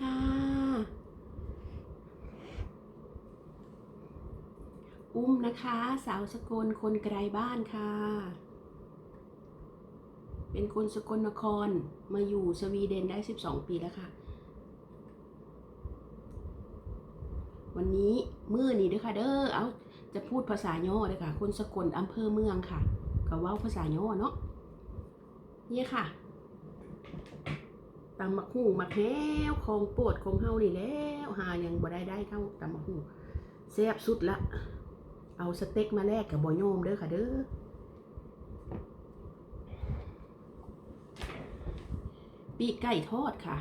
ค่ะ อุ้มนะคะ สาวสกลคนไกลบ้านค่ะ เป็นคนสกลนครมาอยู่สวีเดนได้ 12 ปีแล้วค่ะ วันนี้มือนี้เด้อค่ะเด้อเอาจะพูดภาษาย่อเลยค่ะ คนสกลอำเภอเมืองค่ะก็ว้าภาษาย่อเนาะนี่ค่ะ ตำมักหูมักแห้วของโปรดของเฮานี่แล้วหายังบ่ได้ได้เท่าตำมักหูแซ่บสุดละ เอาสเต็กมาแลกกับบ่โยมเด้อค่ะเด้อปีกไก่ทอดค่ะ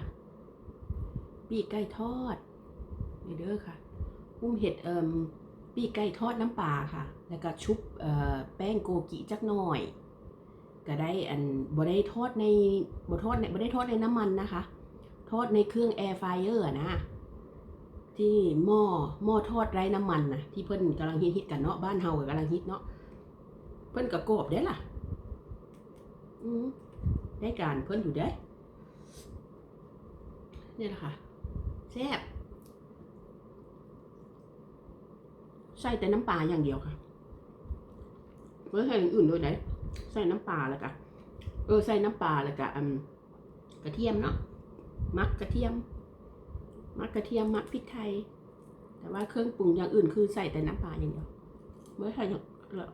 ปีกไก่ทอดนี่เด้อค่ะอุ้มเห็ดเอ่มปีกไก่ทอดน้ำปลาค่ะ แล้วก็ชุบเอ่อแป้งโกกิจักหน่อย ก็ได้อันบ่ได้ทอดในบ่ทอดในบ่ได้ทอดในน้ำมันนะคะ ทอดในเครื่องแอร์ไฟเออร์นะที่หม้อหม้อทอดไร้น้ำมันนะที่เพิ่นกำลังฮิตๆกันเนาะบ้านเฮาก็กำลังฮิตเนาะเพิ่นก็กรอบได้ล่ะ อืมได้การเพิ่นอยู่ได้เนี่ยแหละค่ะแซ่บใส่แต่น้ำปลาอย่างเดียวค่ะไม่ใส่อย่างอื่นด้วยไหน ใส่น้ำปลาแล้วก็เออใส่น้ำปลาแล้วก็อืมกระเทียมเนาะมักกระเทียม มักกระเทียมมักพริกไทย แต่ว่าเครื่องปรุงอย่างอื่นคือใส่แต่น้ำปลาอย่างเดียวไม่ใส่อย่างละ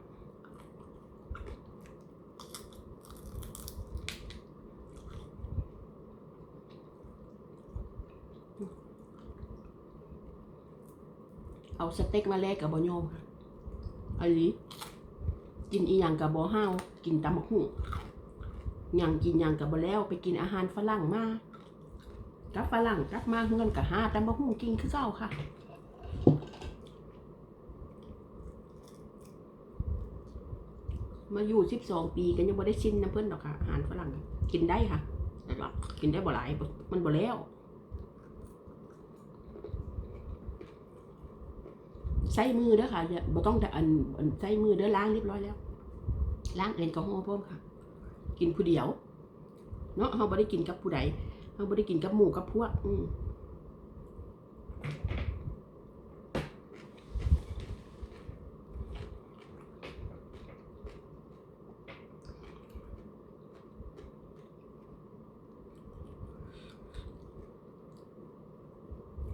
เอาสเต็กมาแลกกับบะโยมค่ะอันนี้ กินอีหยังกับบ่ห้าวกินตำบักหุ่งหยังกินหยังกับบ่แล้วไปกินอาหารฝรั่งมากับฝรั่งกลับมาเงินกับหาตำบักหุ่งกินคือเก่าค่ะมาอยู่สิบสองปีกันยังบ่ได้ชินน้ำเพิ่นหรอกค่ะอาหารฝรั่งกินได้ค่ะแต่ว่ากินได้บ่หลายมันบ่แล้ว ใส่มือเด้อค่ะอย่าบ่ต้องอันอันใส่มือเด้อล้างเรียบร้อยแล้ว ล้างแอลกอฮอล์พร้อมค่ะ กินผู้เดียว เนาะเฮาบ่ได้กินกับผู้ใดเฮาบ่ได้กินกับหมู่กับพวกอืม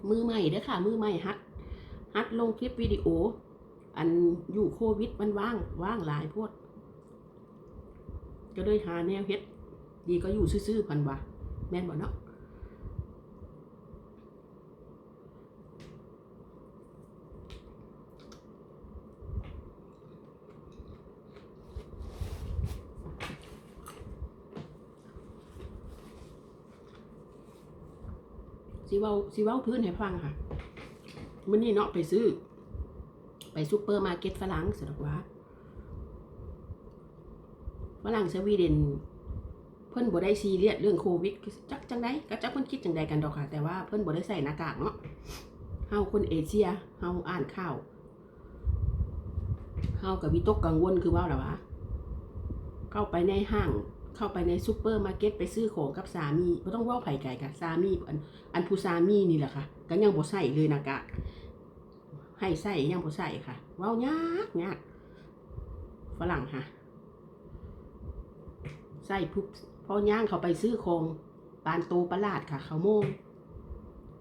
มือใหม่เด้อค่ะ มือใหม่ฮัด ฮัดลงคลิปวิดีโอ อันอยู่โควิดมันว่างว่างหลายพวด ก็เลยหาแนวเฮ็ด ดีก็อยู่ซื่อๆพันว่าแม่นบ่เนาะสิเว้าสิเว้าพื้นให้ฟังค่ะ มื้อนี้เนาะไปซื้อ ไปซูเปอร์มาร์เก็ตฝรั่งสะดอกว่าฝรั่งสวีเดน เพิ่นบ่ได้ซีเรียสเรื่องโควิดจักจังไดก็จักเพิ่นคิดจังใดกันดอกค่ะ แต่ว่าเพิ่นบ่ได้ใส่หน้ากากเนาะเฮาคนเอเชียเฮาอ่านข่าวเฮาก็วิตกกังวลคือว่าล่ะวะเข้าไปในห้างเข้าไปในซูเปอร์มาร์เก็ตไปซื้อของกับสามีบ่ต้องว้าไผ่ไกลค่ะสามีอันอันผู้สามีนี่แหละค่ะก็ยังบ่ใส่เลยหน้ากาก ให้ใส่ยังบ่ใส่ค่ะ เว้ายากยากฝรั่งค่ะ ใส่พุบพอย่างเขาไปซื้อของปานโตประหลาดค่ะ เขาโมง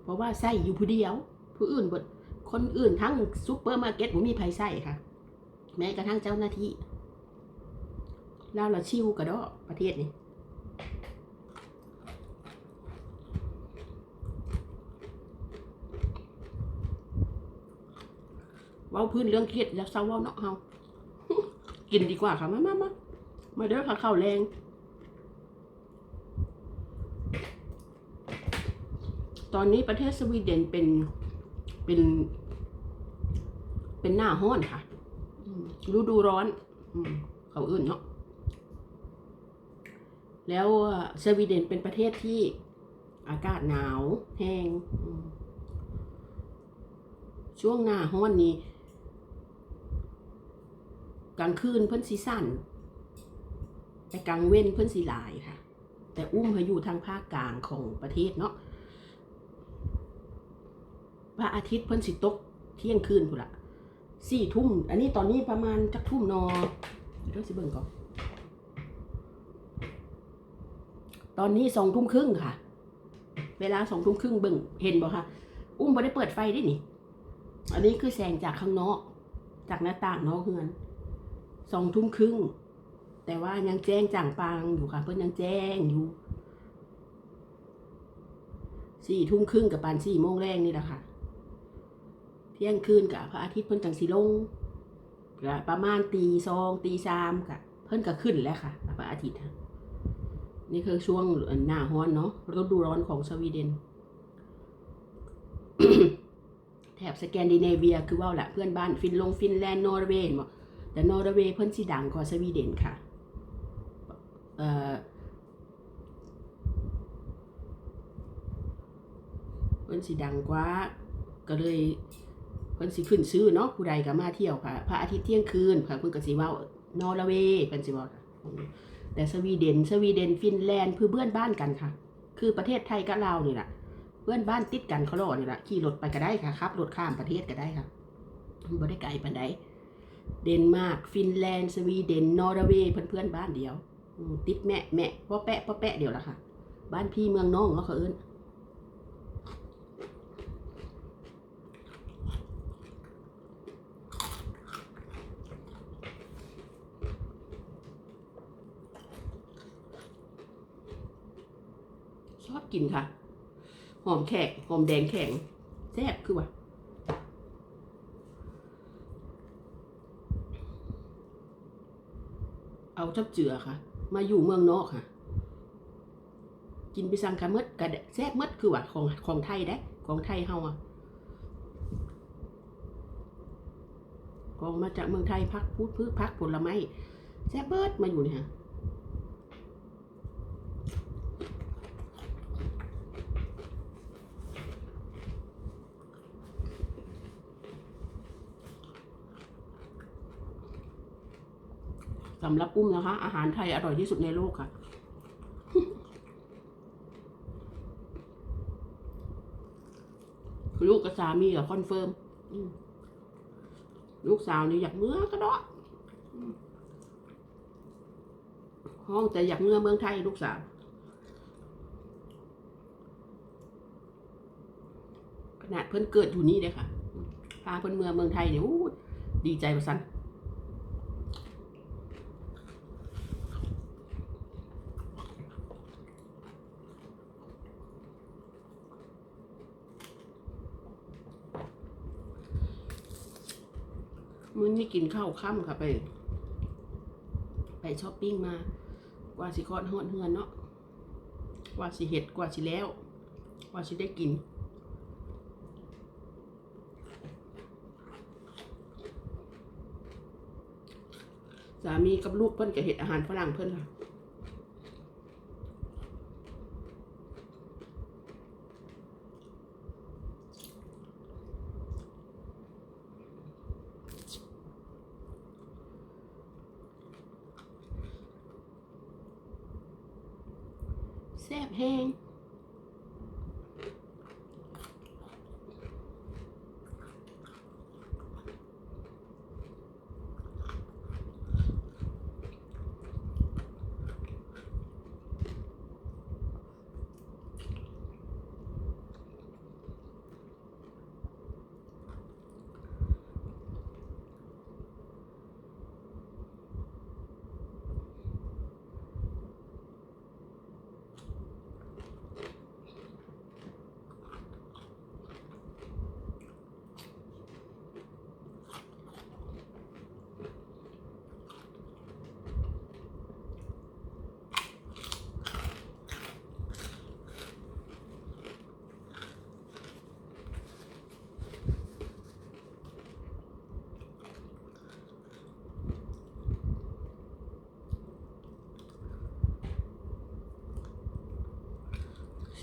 เพราะว่าใส่อยู่ผู้เดียว ผู้อื่นบดคนอื่นทั้งซูเปอร์มาร์เก็ตผมมีไผใส่ค่ะ แม้กระทั่งเจ้าหน้าที่เราละชิวกระดอประเทศนี้ เว้าพื้นเรื่องเครียดแล้วเศร้าเว้าเนาะเฮากินดีกว่าค่ะมามามามาเด้อค่ะข้าวแรงตอนนี้ประเทศสวีเดนเป็นเป็น เป็นหน้าห้อนค่ะอืมฤดูร้อนอืมเขาอื่นเนาะแล้วสวีเดนเป็นประเทศที่อากาศหนาวแห้งอืมช่วงหน้าห้อนนี้ กลางคืนเพิ่นสีสั้น แต่กลางเว้นเพิ่นสีหลายค่ะ แต่อุ้มเขาอยู่ทางภาคกลางของประเทศเนาะพระอาทิตย์เพิ่นสิตกเที่ยงคืนพุ่นละสี่ทุ่ม อันนี้ตอนนี้ประมาณจักทุ่มนอเดี๋ยวสิเบิ่งก่อนตอนนี้สองทุ่มครึ่งค่ะ เวลาสองทุ่มครึ่งเบิ่งเห็นบ่คะอุ้มบ่ได้เปิดไฟได้นี่ อันนี้คือแสงจากข้างนอก จากหน้าต่างนอกเฮือน สองทุ่มครึ่ง แต่ว่ายังแจ้งจ่างปางอยู่ค่ะ เพิ่อนยังแจ้งอยู่สี่ทุ่มครึ่งกับปานสี่โมงแรงนี่แหละค่ะ เที่ยงคืนกับพระอาทิตย์เพิ่นจังสีลงก็ประมาณตีสองตีสามกับเพิ่นก็ขึ้นแล้วค่ะ พระอาทิตย์นี่คือช่วงหน้าร้อนเนาะฤดูร้อนของสวีเดน แถบสแกนดิเนเวียคือว่าแหละเพื่อนบ้านฟินลงฟินแลนด์นอร์เวย์บอก แต่นอร์เวย์เพิ่นสิดังกว่าสวีเดนค่ะเอ่อเพิ่นสิดังกว่าก็เลยเพิ่นสิขึ้นซื้อเนาะผู้ใดก็มาเที่ยวค่ะพระอาทิตย์เที่ยงคืนค่ะเพิ่นก็สิว้านอร์เวย์เพิ่นสิว้าแต่สวีเดนสวีเดนฟินแลนด์คือเพื่อนบ้านกันค่ะ คือประเทศไทยกับลาวนี่แหละเพื่อนบ้านติดกันเขาหล่อนี่แหละขี่รถไปก็ได้ค่ะขับรถข้ามประเทศก็ได้ค่ะบ่ได้ไกลปานใด เดนมาร์กฟินแลนด์สวีเดนนอร์เวย์เพื่อนเพื่อนบ้านเดียวติดแม่แม่พ่อแปะพ่อแปะเดียวละค่ะ บ้านพี่เมืองน้องเขาเอิ้นชอบกินค่ะ หอมแขกหอมแดงแข็งแซ่บคือว่า เอาจับเจือค่ะ มาอยู่เมืองนอกค่ะ กินไปสั่งคาเมดกระแซ่บเมดคือว่าของของไทยได้ของไทยเฮาอะของมาจากเมืองไทยพักพูดพืชพักผลไม้แซ่บเบิดมาอยู่เนี่ยค่ะ สำหรับอุ้มนะคะ อาหารไทยอร่อยที่สุดในโลกค่ะ ลูกกับสามีกับคอนเฟิร์มลูกสาวนี่อยากเมื่อกระดอห้องแต่อยากเมื่อเมืองไทยลูกสาวขนาดเพิ่นเกิดอยู่นี่เลยค่ะพาเพิ่นเมืองเมืองไทยเนี่ยดีใจประสัน มื้อนี่กินข้าวค่ำค่ะไป ไปช้อปปิ้งมา กว่าสิคอนฮอดเฮือนเนาะกว่าสิเห็ดกว่าสิแล้ว กว่าสิได้กินสามีกับลูกเพิ่นก็เห็ดอาหารฝรั่งเพิ่นค่ะ แซ่บแห้ง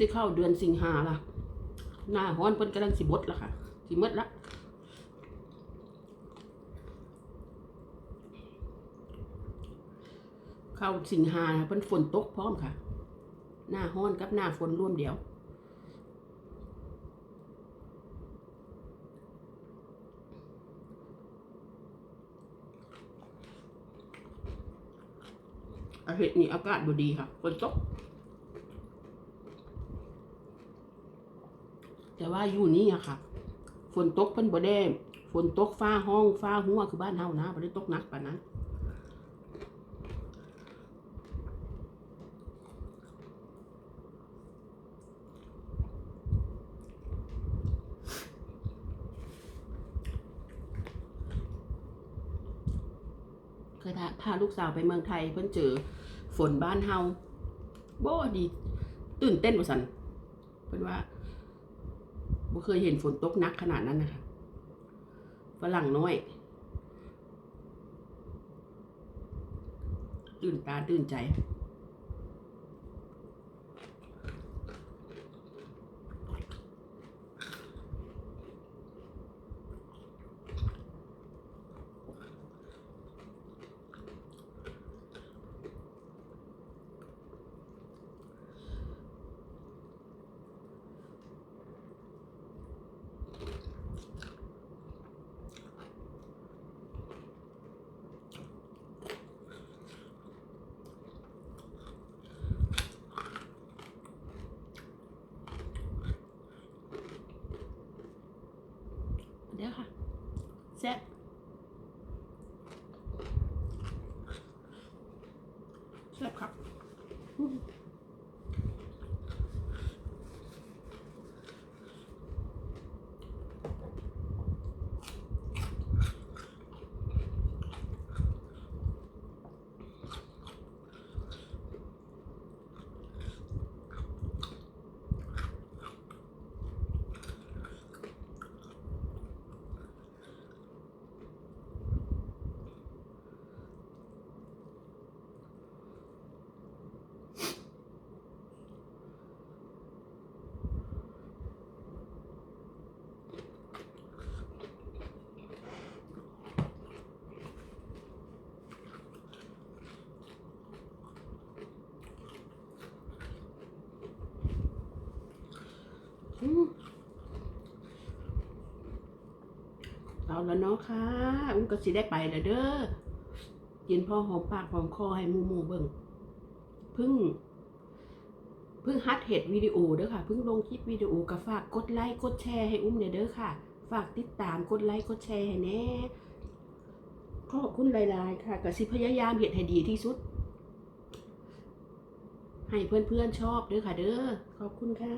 สิเข้าเดือนสิงหาล่ะ หน้าฮ้อนเพิ่นกำลังสิบดละค่ะ สิมดละเข้าสิงหาเพิ่นฝนตกพร้อมค่ะ หน้าฮ้อนกับหน้าฝนร่วมเดียวเห็ดนี่อากาศดูดีค่ะฝนตก แต่ว่าอยู่นี่อะค่ะ ฝนตกเพิ่นบ่ได้ฝนตกฟ้าห้องฟ้าหัวคือบ้านเฮานะบ่ได้ตกหนักปานนั้นเคยพาลูกสาวไปเมืองไทยเพิ่นเจอฝนบ้านเฮาบ่ดี ตื่นเต้นบ่สันเพิ่นว่า เคยเห็นฝนตกหนักขนาดนั้นนะคะฝรั่งน้อย ตื่นตาตื่นใจ เดี๋ยวค่ะแซ่บแซ่บครับอืมอืม เอาแล้วเนาะค่ะอุ้มก็สิได้ไปแล้วเด้อกินพ่อหอมปากหอมคอให้มูมูเบิ่งเพึ่งเพึ่งฮัดเห็ดวิดีโอเด้อค่ะ เพึ่งลงคลิปวิดีโอก็ฝากกดไลค์กดแชร์ให้อุ้มเนี่ยเด้อค่ะ ฝากติดตามกดไลค์กดแชร์ให้แน่ขอบคุณหลายๆค่ะก็สิพยายามเห็ดให้ดีที่สุด ให้เพื่อนๆชอบเด้อค่ะ เด้อขอบคุณค่ะ